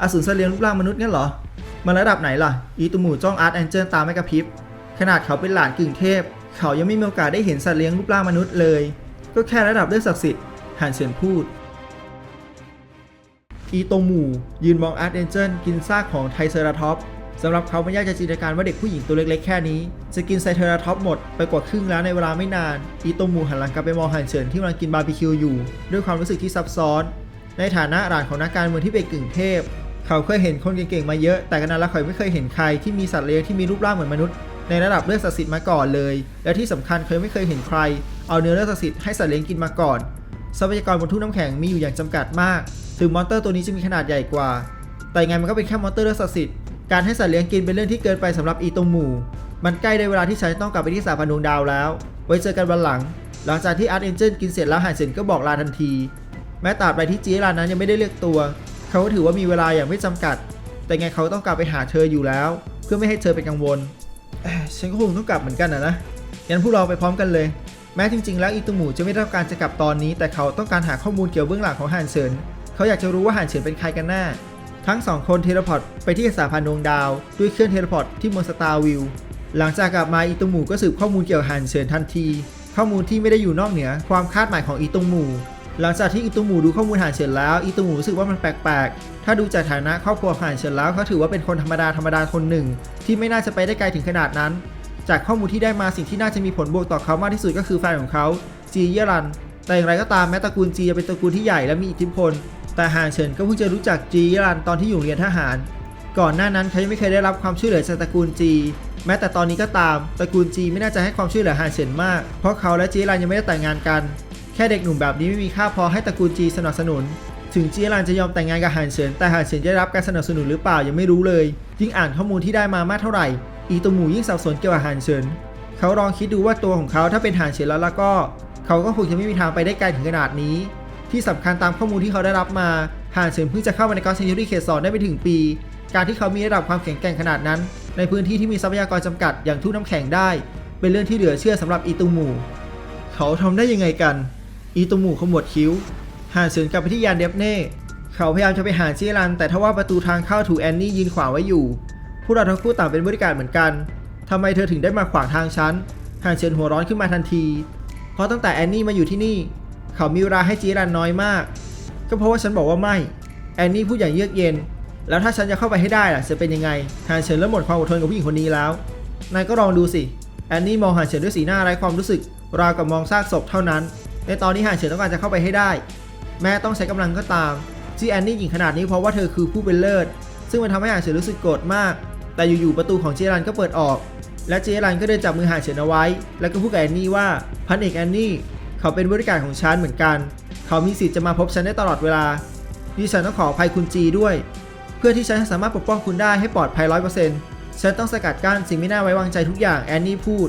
อสูรเสลียงรูปร่างมนุษย์งั้นเหรอ มันระดับไหนล่ะ อีตูหมูจ้องอาร์ตแองเจิลตามไม่กระพริบ ขนาดเขาเป็นหลานกึ่งเทพ เขายังไม่มีโอกาสได้เห็นสัตว์เลี้ยงรูปร่างมนุษย์เลย ก็แค่ระดับเลือดศักดิ์สิทธิ์หันเฉินพูด อีโตหมู่ยืนมองอาร์ตแองเจิลกินซากของไทเซราท็อปสำหรับเขาไม่ยากจะจินตนาการว่าเด็กผู้หญิงตัวเล็กๆแค่นี้ จะกินไซเทอราท็อปหมดไปกว่าครึ่งแล้วในเวลาไม่นาน อีโตหมู่หันหลังกลับไปมองหันเฉินที่กำลังกินบาร์บีคิวอยู่ ด้วยความรู้สึกที่ซับซ้อน ในฐานะหลานของนักการเมืองที่เป็นกึ่งเทพ เขาเคยเห็นคนเก่งๆมาเยอะ แต่กันนั้นแล้วเขาไม่เคยเห็นใครที่มีสัตว์เลี้ยงที่มีรูปร่างเหมือนมนุษย์ในระดับเลือดศักดิ์สิทธิ์มาก่อนเลย และที่สำคัญเคยไม่เคยเห็นใคร เอาเนื้อเลือดศักดิ์สิทธิ์ให้สัตว์เลี้ยงกินมาก่อน ทรัพยากรบนทุ่งน้ำแข็งมีอยู่อย่างจำกัดมาก ถึงมอนเตอร์ตัวนี้จะมีขนาดใหญ่กว่า แต่งไงมันก็เป็นแค่มอนเตอร์เลือดศักดิ์สิทธิ์ การให้สัตว์เลี้ยงกินเป็นเรื่องที่เกินไปสำหรับอีตงหมู่ มันใกล้ได้เวลาที่ฉันต้องกลับไปที่สาพันดวงดาวแล้ว ไว้เจอกันวันหลัง หลังจากที่อาร์ตเอนเจนกินเสร็จแล้วหานเซนก็บอกลาทันที แม้ตราบใดที่จีรานนั้นยังไม่ได้เลือกตัว เขาถือว่ามีเวลาอย่างไม่จำกัด แต่ไงเขาต้องกลับไปหาเธออยู่แล้ว เพื่อไม่ให้เธอเป็นกังวลฉันก็คงต้องกลับเหมือนกันนะนะงั้นพวกเราไปพร้อมกันเลย แม้จริง ๆ แล้วอีตุหมูจะไม่ต้องการจะกลับตอนนี้ แต่เขาต้องการหาข้อมูลเกี่ยวเบื้องหลังของฮันเฉินเขาอยากจะรู้ว่าฮันเฉินเป็นใครกันแน่ทั้งสองคนเทเลพอร์ตไปที่สาพันดวงดาว ด้วยเครื่องเทเลพอร์ตที่เมืองสตาร์วิวหลังจากกลับมาอีตุหมูก็สืบข้อมูลเกี่ยวกับฮันเฉินทันที ข้อมูลที่ไม่ได้อยู่นอกเหนือความคาดหมายของอีตุหมู หลังจากที่อีตุหมูดูข้อมูลฮันเฉินแล้วอีตุหมูรู้สึกว่ามันแปลกๆ ถ้าดูจากฐานะครอบครัวฮันเฉินแล้วเขาถือว่าเป็นคนธรรมดาธรรมดาคนหนึ่ง ที่ไม่น่าจะไปได้ไกลถึงขนาดนั้น จากข้อมูลที่ได้มาสิ่งที่น่าจะมีผลบวกต่อเขามากที่สุดก็คือแฟนของเขาจีเยรัน แต่อย่างไรก็ตามแม้ตระกูลจีจะเป็นตระกูลที่ใหญ่และมีอิทธิพล แต่ฮานเฉินก็เพิ่งจะรู้จักจีเยรันตอนที่อยู่เรียนทหาร ก่อนหน้านั้นเขายังไม่เคยได้รับความช่วยเหลือจากตระกูลจีแม้แต่ตอนนี้ก็ตามตระกูลจีไม่น่าจะให้ความช่วยเหลือฮานเฉินมาก เพราะเขาและจีรันยังไม่ได้แต่งงานกัน แค่เด็กหนุ่มแบบนี้ไม่มีค่าพอให้ตระกูลจีสนับสนุน ถึงจีรันจะยอมแต่งงานกับฮานเฉินแต่ฮานเฉินจะรับการสนับสนุนหรือเปล่ายังไม่รู้เลย ยิ่งอ่านข้อมูลที่ได้มามากเท่าไหร่ อีตัวหมูยิ่งสับสนเกี่ยวกับฮานเฉินเขาลองคิดดูว่าตัวของเขาถ้าเป็นหานเฉียนแล้วแล้วก็ เขาก็คงจะไม่มีทางไปได้ไกลถึงขนาดนี้ ที่สำคัญตามข้อมูลที่เขาได้รับมาหานเฉินเพิ่งจะเข้ามาในกอล์ฟเซนจูรี่เขตสองได้ไม่ถึงปี การที่เขามีระดับความแข็งแกร่งขนาดนั้น ในพื้นที่ที่มีทรัพยากรจำกัดอย่างทุ่น้ำแข็งได้ เป็นเรื่องที่เหลือเชื่อสำหรับอีตุงหมู เขาทำได้ยังไงกัน อีตุงหมูขมวดคิ้วหานเฉินกลับไปที่ยานเดฟเน่ เขาพยายามจะไปหาเจียรัน แต่ทว่าประตูทางเข้าถูกแอนนี่ยืนขวางไว้อยู่พวกเราทั้งคู่ต่างเป็นบริการเหมือนกันทำไมเธอถึงได้มาขวางทางฉันฮานเฉินหัวร้อนขึ้นมาทันที เพราะตั้งแต่แอนนี่มาอยู่ที่นี่ เขามีเวลาให้จีรันน้อยมาก ก็เพราะว่าฉันบอกว่าไม่ แอนนี่พูดอย่างเยือกเย็น แล้วถ้าฉันจะเข้าไปให้ได้ล่ะจะเป็นยังไงฮานเฉินเริ่มหมดความอดทนกับผู้หญิงคนนี้แล้ว นายก็ลองดูสิ แอนนี่มองฮานเฉินด้วยสีหน้าไร้ความรู้สึก ราวกับมองซากศพเท่านั้น ในตอนนี้ฮานเฉินต้องการจะเข้าไปให้ได้ แม้ต้องใช้กำลังก็ตามที่แอนนี่หญิงขนาดนี้เพราะว่าเธอคือผู้เป็นเลิศ ซึ่งมันทำให้ฮานเฉินรู้สึกโกรธมาก แต่อยู่ๆประตูของเจรันก็เปิดออก และเจรันก็เดินจับมือหานเฉินเอาไว้ แล้วก็พูดกับแอนนี่ว่าพันเอกแอนนี่เขาเป็นบริการของฉันเหมือนกัน เขามีสิทธิ์จะมาพบฉันได้ตลอดเวลาดิฉันต้องขออภัยคุณจีด้วย เพื่อที่ฉันจะสามารถปกป้องคุณได้ให้ปลอดภัยร้อยเปอร์เซ็นต์ฉันต้องสกัดกั้นสิ่งไม่น่าไว้วางใจทุกอย่างแอนนี่พูด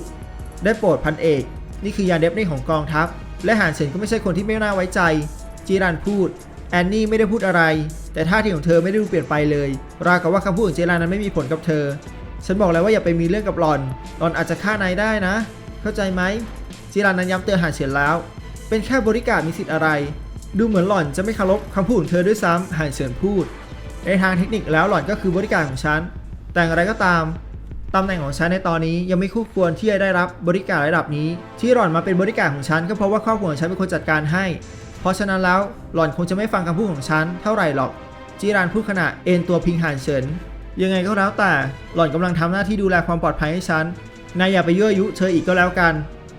ได้โปรดพันเอก นี่คือยาเดฟเน่ของกองทัพ และหานเฉินก็ไม่ใช่คนที่ไม่น่าไว้ใจ จีรันพูด แอนนี่ไม่ได้พูดอะไร แต่ท่าทีของเธอไม่ได้ดูเปลี่ยนไปเลย ราวกับว่าคำพูดของเจรันนั้นไม่มีผลกับเธอ ฉันบอกแล้วว่าอย่าไปมีเรื่องกับหลอน หลอนอาจจะฆ่านายได้นะ เข้าใจไหมจีรันนั้นย้ำเตือนหานเฉินแล้ว เป็นแค่บริการมีสิทธิ์อะไร ดูเหมือนหล่อนจะไม่เคารพคำพูดของเธอด้วยซ้ำหานเฉินพูด ในทางเทคนิคแล้วหล่อนก็คือบริการของฉัน แต่อย่างไรก็ตาม ตำแหน่งของฉันในตอนนี้ยังไม่คู่ควรที่จะได้รับบริการระดับนี้ ที่หล่อนมาเป็นบริการของฉันก็เพราะว่าครอบครัวของฉันเป็นคนจัดการให้ เพราะฉะนั้นแล้วหล่อนคงจะไม่ฟังคำพูดของฉันเท่าไหร่หรอก จีรานพูดขณะเอ็นตัวพิงหานเฉิน ยังไงก็แล้วแต่หล่อนกำลังทำหน้าที่ดูแลความปลอดภัยให้ฉัน นายอย่าไปยั่วยุเธออีกก็แล้วกัน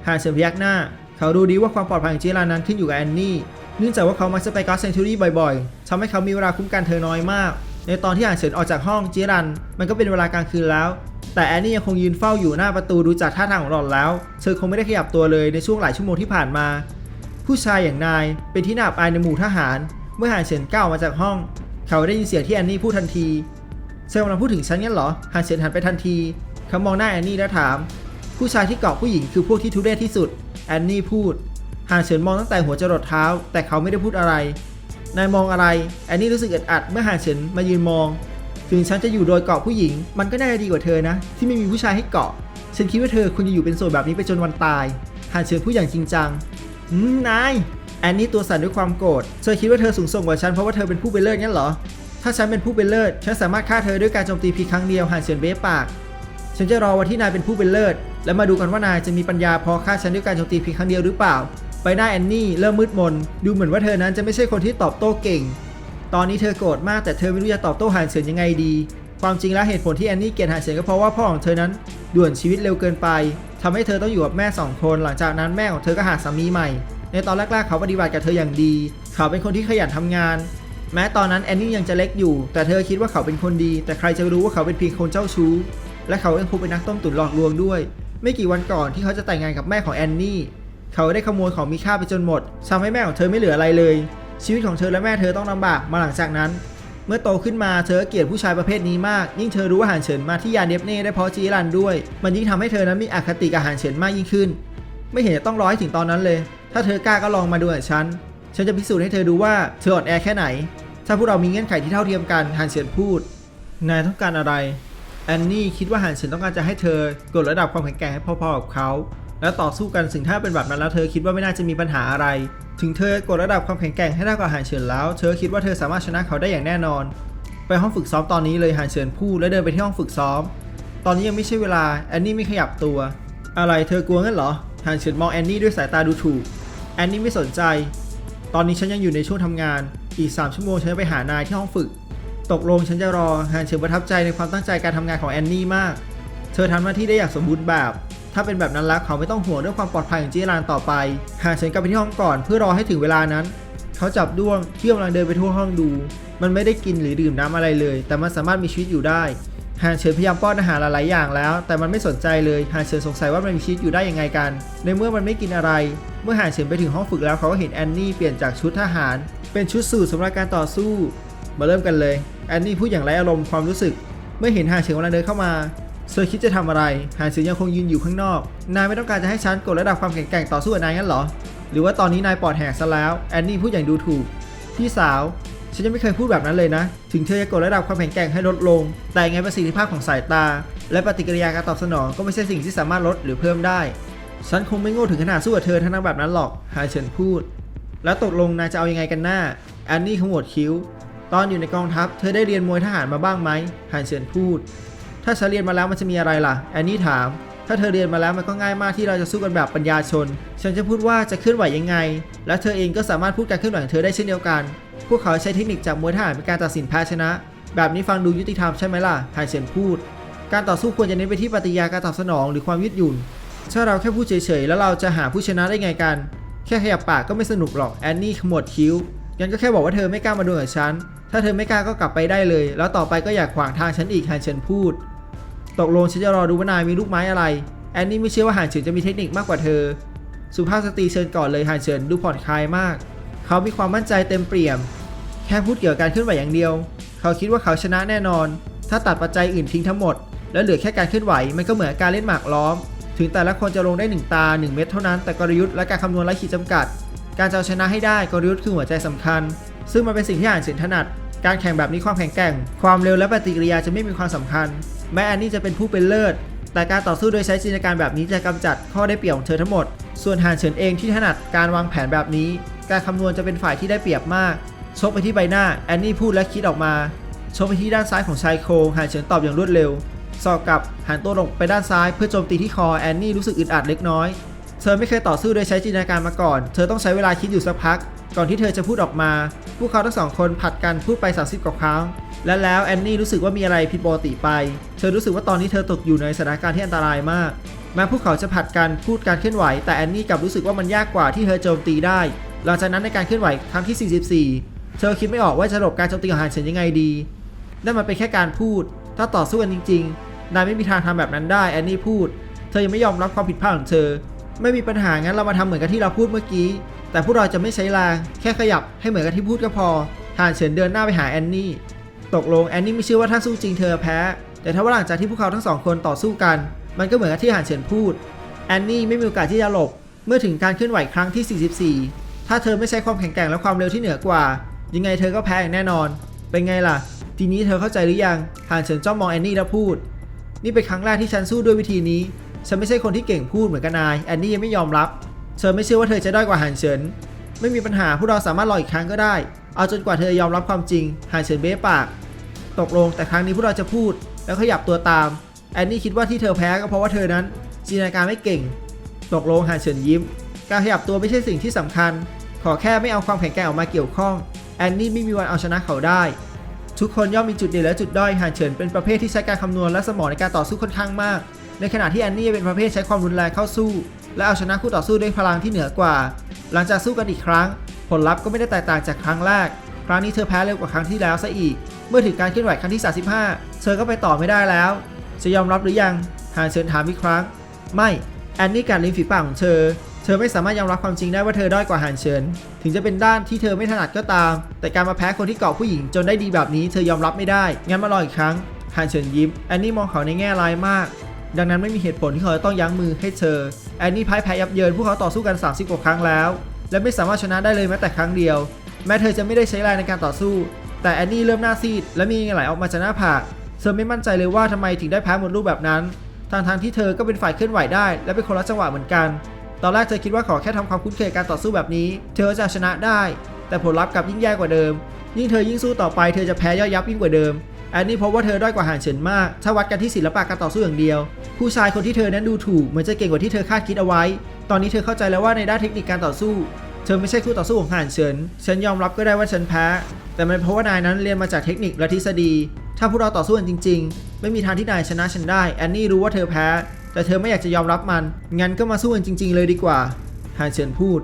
หานเฉินพยักหน้า เขาดูดีว่าความปลอดภัยของจีรานนั้นขึ้นอยู่กับแอนนี่ เนื่องจากว่าเขามักจะไปกอสเซนทูรี่บ่อยๆทำให้เขามีเวลาคุ้มกันเธอน้อยมาก ในตอนที่หานเฉินออกจากห้องจีรัน มันก็เป็นเวลากลางคืนแล้ว แต่แอนนี่ยังคงยืนเฝ้าอยู่หน้าประตูดูจากท่าทางของหล่อนแล้ว เธอคงไม่ได้ขยับตัวเลยในช่วงหลายชั่วโมงที่ผ่านมา ผู้ชายอย่างนายเป็นที่น่าอับอายในหมู่ทหาร เมื่อหานเฉินก้าวมาจากห้อง เขาได้ยินเสียงที่แอนนี่พูดทันทีเธอกำลังพูดถึงฉันงั้นเหรอหานเฉินหันไปทันทีเขามองหน้าแอนนี่แล้วถาม ผู้ชายที่เกาะผู้หญิงคือพวกที่ทุเรศที่สุดแอนนี่พูดหานเฉินมองตั้งแต่หัวจรดเท้า แต่เขาไม่ได้พูดอะไรนายมองอะไรแอนนี่รู้สึกอึดอัดเมื่อหานเฉินมายืนมอง ถึงฉันจะอยู่โดยเกาะผู้หญิง มันก็น่าจะดีกว่าเธอนะ ที่ไม่มีผู้ชายให้เกาะ ฉันคิดว่าเธอควรจะอยู่เป็นโสดแบบนี้ไปจนวันตายหานเฉินพูดอย่างจริงจังอืมนายแอนนี่ตัวสั่นด้วยความโกรธเธอคิดว่าเธอสูงส่งกว่าฉันเพราะว่าเธอเป็นผู้เป็นเลิศงั้นเหรอ ถ้าฉันเป็นผู้เป็นเลิศฉันสามารถฆ่าเธอด้วยการโจมตีเพียงครั้งเดียวหานเฉินเบ้ปาก ฉันจะรอวันที่นายเป็นผู้เป็นเลิศแล้วมาดูกันว่านายจะมีปัญญาพอฆ่าฉันด้วยการโจมตีเพียงครั้งเดียวหรือเปล่าใบหน้าแอนนี่เริ่มมืดมน ดูเหมือนว่าเธอนั้นจะไม่ใช่คนที่ตอบโต้เก่ง ตอนนี้เธอโกรธมากแต่เธอไม่รู้จะตอบโต้หานเฉินยังไงดี ความจริงแล้วเหตุผลที่แอนนี่เกลียดหานเฉินก็เพราะว่าพ่อของเธอนั้นด่วนชีวิตเร็วเกินไปทำให้เธอต้องอยู่กับแม่สองคน หลังจากนั้นแม่ของเธอก็หาสามีใหม่ ในตอนแรกๆเขาปฏิบัติกับเธออย่างดี เขาเป็นคนที่ขยันทำงาน แม้ตอนนั้นแอนนี่ยังจะเล็กอยู่ แต่เธอคิดว่าเขาเป็นคนดี แต่ใครจะรู้ว่าเขาเป็นเพียงคนเจ้าชู้ และเขายังคงเป็นนักต้มตุ๋นหลอกลวงด้วย ไม่กี่วันก่อนที่เขาจะแต่งงานกับแม่ของแอนนี่ เขาได้ขโมยของมีค่าไปจนหมดทำให้แม่ของเธอไม่เหลืออะไรเลย ชีวิตของเธอและแม่เธอต้องลำบากมาหลังจากนั้น เมื่อโตขึ้นมาเธอเกลียดผู้ชายประเภทนี้มาก ยิ่งเธอรู้ว่าหานเฉินมาที่ยานเดฟเน่ได้เพราะจีรันด้วย มันยิ่งทำให้เธอนั้นมีอคติกับหานเฉินมากยิ่งขึ้น ไม่เห็นจะต้องร้อยถึงตอนนั้นเลย ถ้าเธอกล้าก็ลองมาดูกับฉัน ฉันจะพิสูจน์ให้เธอดูว่าเธออ่อนแอแค่ไหน ถ้าพวกเรามีเงื่อนไขที่เท่าเทียมกันหานเฉินพูด นายต้องการอะไรแอนนี่คิดว่าหานเฉินต้องการจะให้เธอกดระดับความแข็งแกร่งให้พอๆกับเขา แล้วต่อสู้กันสิ่งถ้าเป็นแบบนั้นแล้วเธอคิดว่าไม่น่าจะมีปัญหาอะไร ถึงเธอกดระดับความแข็งแกร่งให้ได้กว่าหานเฉินแล้ว เธอคิดว่าเธอสามารถชนะเขาได้อย่างแน่นอน ไปห้องฝึกซ้อมตอนนี้เลยหานเฉินพูดและเดินไปที่ห้องฝึกซ้อม ตอนนี้ยังไม่ใช่เวลาแอนนี่ไม่ขยับตัว อะไรเธอกลัวงั้นเหรอหานเฉินมองแอนนี่ด้วยสายตาดูถูกแอนนี่ไม่สนใจ ตอนนี้ฉันยังอยู่ในช่วงทำงาน อีก 3 ชั่วโมงฉันจะไปหานายที่ห้องฝึก ตกลงฉันจะรอหานเฉินประทับใจในความตั้งใจการทำงานของแอนนี่มาก เธอทำหน้าที่ได้อย่างสมบูรณ์แบบ ถ้าเป็นแบบนั้นแล้วเขาไม่ต้องห่วงเรื่องความปลอดภัยของจีรานต่อไป หานเฉินกลับไปที่ห้องก่อนเพื่อรอให้ถึงเวลานั้น เขาจับด้วงที่กำลังเดินไปทั่วห้องดู มันไม่ได้กินหรือดื่มน้ำอะไรเลย แต่มันสามารถมีชีวิตอยู่ได้หานเฉินพยายามป้อนอาหารหลายๆอย่างแล้ว แต่มันไม่สนใจเลยหานเฉินสงสัยว่ามันมีชีวิตอยู่ได้ยังไงกัน ในเมื่อมันไม่กินอะไร เมื่อหานเฉินไปถึงห้องฝึกแล้วเขาก็เห็นแอนนี่เปลี่ยนจากชุดทหาร เป็นชุดสูทสำหรับการต่อสู้ มาเริ่มกันเลย แอนนี่พูดอย่างไร้อารมณ์ความรู้สึก เมื่อเห็นหานเฉินกำลังเดินเข้ามา เธอคิดจะทำอะไรหานเฉินยังคงยืนอยู่ข้างนอก นายไม่ต้องการจะให้ฉันกดระดับความแข็งแกร่งต่อสู้กับนายงั้นเหรอ หรือว่าตอนนี้นายปอดแหกซะแล้ว แอนนี่พูดอย่างดูถูก พี่สาว ฉันยังไม่เคยพูดแบบนั้นเลยนะ ถึงเธอจะกดระดับความแข็งแกร่งให้ลดลง แต่ไงประสิทธิภาพของสายตา และปฏิกิริยาการตอบสนองก็ไม่ใช่สิ่งที่สามารถลดหรือเพิ่มได้ ฉันคงไม่โง่ถึงขนาดสู้กับเธอทั้งนั้นแบบนั้นหรอกหานเฉินพูด แล้วตกลงนายจะเอายังไงกันหน้า แอนนี่ขมวดคิ้ว ตอนอยู่ในกองทัพ เธอได้เรียนมวยทหารมาบ้างไหมหานเฉินพูด ถ้าฉันเรียนมาแล้วมันจะมีอะไรล่ะ แอนนี่ถาม ถ้าเธอเรียนมาแล้วมันก็ง่ายมากที่เราจะสู้กันแบบปัญญาชน ฉันจะพูดว่าจะเคลื่อนไหวยังไง และเธอเองก็สามารถพูดการเคลื่อนไหวของเธอได้เช่นเดียวกัน พวกเขาใช้เทคนิคจากมวยทหารเป็นการตัดสินแพ้ชนะ แบบนี้ฟังดูยุติธรรมใช่ไหมล่ะหานเฉินพูด การต่อสู้ควรจะเน้นไปที่ปฏิยาการตอบสนองหรือความยืดหยุ่น ถ้าเราแค่พูดเฉยๆแล้วเราจะหาผู้ชนะได้ไงกัน แค่ขยับปากก็ไม่สนุกหรอกแอนนี่ขมวดคิ้วงั้นก็แค่บอกว่าเธอไม่กล้ามาดูกับฉันถ้าเธอไม่กล้าก็กลับไปได้เลย แล้วต่อไปก็อย่าขวางทางฉันอีกหานเฉินพูด ตกลงฉันจะรอดูว่านายมีลูกไม้อะไร แอนนี่ไม่เชื่อว่าหานเฉินจะมีเทคนิคมากกว่าเธอ สุภาพสตรีเชิญก่อนเลยหานเฉินดูผ่อนคลายมาก เขามีความมั่นใจเต็มเปี่ยม แค่พูดเกี่ยวกับการเคลื่อนไหวอย่างเดียว เขาคิดว่าเขาชนะแน่นอน ถ้าตัดปัจจัยอื่นทิ้งทั้งหมด แล้วเหลือแค่การเคลื่อนไหวมันก็เหมือนการเล่นหมากล้อม ถึงแต่ละคนจะลงได้ 1 ตา 1 เม็ดเท่านั้นแต่กลยุทธ์และการคำนวณไร้ขีดจำกัด การจะเอาชนะให้ได้กลยุทธ์คือหัวใจสำคัญ ซึ่งมันเป็นสิ่งที่อ่านเสียนถนัด การแข่งแบบนี้ความแข็งแกร่ง ความเร็วและปฏิกิริยาจะไม่มีความสำคัญ แม้แอนนี่จะเป็นผู้เป็นเลิศ แต่การต่อสู้โดยใช้จินตนาการแบบนี้จะกำจัดข้อได้เปรียบของเธอทั้งหมด ส่วนหานเฉินเองที่ถนัดการวางแผนแบบนี้ การคำนวณจะเป็นฝ่ายที่ได้เปรียบมาก ชกไปที่ใบหน้า แอนนี่พูดและคิดออกมา ชกไปที่ด้านซ้ายของชายโครงหานเฉินตอบอย่างรวดเร็ว สอกกลับหันตัวลงไปด้านซ้ายเพื่อโจมตีที่คอ แอนนี่รู้สึกอึดอัดเล็กน้อย เธอไม่เคยต่อสู้โดยใช้จินตนาการมาก่อน เธอต้องใช้เวลาคิดอยู่สักพัก ก่อนที่เธอจะพูดออกมา พวกเขาทั้งสองคนผัดกันพูดไป 30กว่าครั้ง และแล้วแอนนี่รู้สึกว่ามีอะไรผิดปกติไป เธอรู้สึกว่าตอนนี้เธอตกอยู่ในสถานการณ์ที่อันตรายมาก แม้พวกเขาจะผัดกันพูดการเคลื่อนไหว แต่แอนนี่กลับรู้สึกว่ามันยากกว่าที่เธอโจมตีได้ หลังจากนั้นในการเคลื่อนไหวครั้งที่ 44 เธอคิดไม่ออกว่าจะหลบการโจมตีของหานเฉินยังไงดีนั่นมันเป็นแค่การพูด ถ้าต่อสู้กันจริงๆ นายไม่มีทางทำแบบนั้นได้แอนนี่พูด เธอยังไม่ยอมรับความผิดพลาดของเธอ ไม่มีปัญหางั้นเรามาทำเหมือนกับที่เราพูดเมื่อกี้ แต่พวกเราจะไม่ใช้แรงแค่ขยับให้เหมือนกับที่พูดก็พอหานเฉินเดินหน้าไปหาแอนนี่ ตกลงแอนนี่ไม่เชื่อว่าถ้าสู้จริงเธอแพ้ แต่ถ้าว่าหลังจากที่พวกเขาทั้งสองคนต่อสู้กัน มันก็เหมือนกับที่หานเฉินพูด แอนนี่ไม่มีโอกาสที่จะหลบ เมื่อถึงการเคลื่อนไหวครั้งที่ 44 ถ้าเธอไม่ใช้ความแข็งแกร่งและความเร็วที่เหนือกว่า ยังไงเธอก็แพ้อย่างแน่นอน เป็นไงล่ะ ทีนี้เธอเข้าใจหรือยังหานเฉินจ้องมองแอนนี่แล้วพูด นี่เป็นครั้งแรกที่ฉันสู้ด้วยวิธีนี้ ฉันไม่ใช่คนที่เก่งพูดเหมือนกันนาย แอนนี่ยังไม่ยอมรับ เธอไม่เชื่อว่าเธอจะด้อยกว่าหานเฉิน ไม่มีปัญหาพวกเราสามารถรออีกครั้งก็ได้ เอาจนกว่าเธอยอมรับความจริงหานเฉินเบ้ปาก ตกลง แต่ครั้งนี้พวกเราจะพูด แล้วขยับตัวตาม แอนนี่คิดว่าที่เธอแพ้ก็เพราะว่าเธอนั้นจินตนาการไม่เก่ง ตกลงหานเฉินยิ้ม การขยับตัวไม่ใช่สิ่งที่สำคัญ ขอแค่ไม่เอาความแข็งแกร่งออกมาเกี่ยวข้อง แอนนี่ไม่มีวันเอาชนะเขาได้ ทุกคนย่อมมีจุดเด่นและจุดด้อยหานเฉินเป็นประเภทที่ใช้การคำนวณและสมองในการต่อสู้ค่อนข้างมาก ในขณะที่แอนนี่เป็นประเภทใช้ความรุนแรงเข้าสู้ และเอาชนะคู่ต่อสู้ด้วยพลังที่เหนือกว่า หลังจากสู้กันอีกครั้ง ผลลัพธ์ก็ไม่ได้แตกต่างจากครั้งแรก ครั้งนี้เธอแพ้เร็วกว่าครั้งที่แล้วซะอีก เมื่อถึงการเคลื่อนไหวครั้งที่ 35 เธอก็ไปต่อไม่ได้แล้ว จะยอมรับหรือยังหานเฉินถามอีกครั้ง ไม่แอนนี่กัดลิ้นฝีปากของเธอ เธอไม่สามารถยอมรับความจริงได้ว่าเธอด้อยกว่าหานเฉินถึงจะเป็นด้านที่เธอไม่ถนัดก็ตาม แต่การมาแพ้คนที่เกาะผู้หญิงจนได้ดีแบบนี้เธอยอมรับไม่ได้ งั้นมาลองอีกครั้งหานเฉินยิ้มแอนนี่มองเขาในแง่ร้ายมาก ดังนั้นไม่มีเหตุผลที่เขาจะต้องยั้งมือให้เธอ แอนนี่พ่ายแพ้ยับเยินพวกเขาต่อสู้กัน 30กว่าครั้งแล้ว และไม่สามารถชนะได้เลยแม้แต่ครั้งเดียว แม้เธอจะไม่ได้ใช้แรงในการต่อสู้ แต่แอนนี่เริ่มหน้าซีด และมีเงื่อไหลออกมาจากหน้าผาก เธอไม่มั่นใจเลยว่าทำไมถึงได้แพ้หมดรูปแบบนั้นทางทางที่เธอก็เป็นฝ่ายเคลื่อนไหวได้ และเป็นคนละจังหวะเหมือนกัน ตอนแรกเธอคิดว่าขอแค่ทำความคุ้นเคยกับการต่อสู้แบบนี้ เธอจะชนะได้ แต่ผลลัพธ์กลับยิ่งแย่กว่าเดิม ยิ่งเธอยิ่งสู้ต่อไปเธอจะแพ้ย่อยยับยิ่งกว่าเดิมแอนนี่พบว่าเธอด้อยกว่าหานเฉินมาก ถ้าวัดกันที่ศิลปะการต่อสู้อย่างเดียว ผู้ชายคนที่เธอนั้นดูถูกเหมือนจะเก่งกว่าที่เธอคาดคิดเอาไว้ ตอนนี้เธอเข้าใจแล้วว่าในด้านเทคนิคการต่อสู้ เธอไม่ใช่คู่ต่อสู้ของหานเฉินฉันยอมรับก็ได้ว่าฉันแพ้ แต่มันเพราะว่านายนั้นเรียนมาจากเทคนิคและทฤษฎี ถ้าพวกเราต่อสู้กันจริง ๆ ไม่มีทางที่นายชนะฉันได้ แอนนี่รู้ว่าเธอแพ้ แต่เธอไม่อยากจะยอมรับมัน งั้นก็มาสู้กันจริง ๆ เลยดีกว่าหานเฉินพูด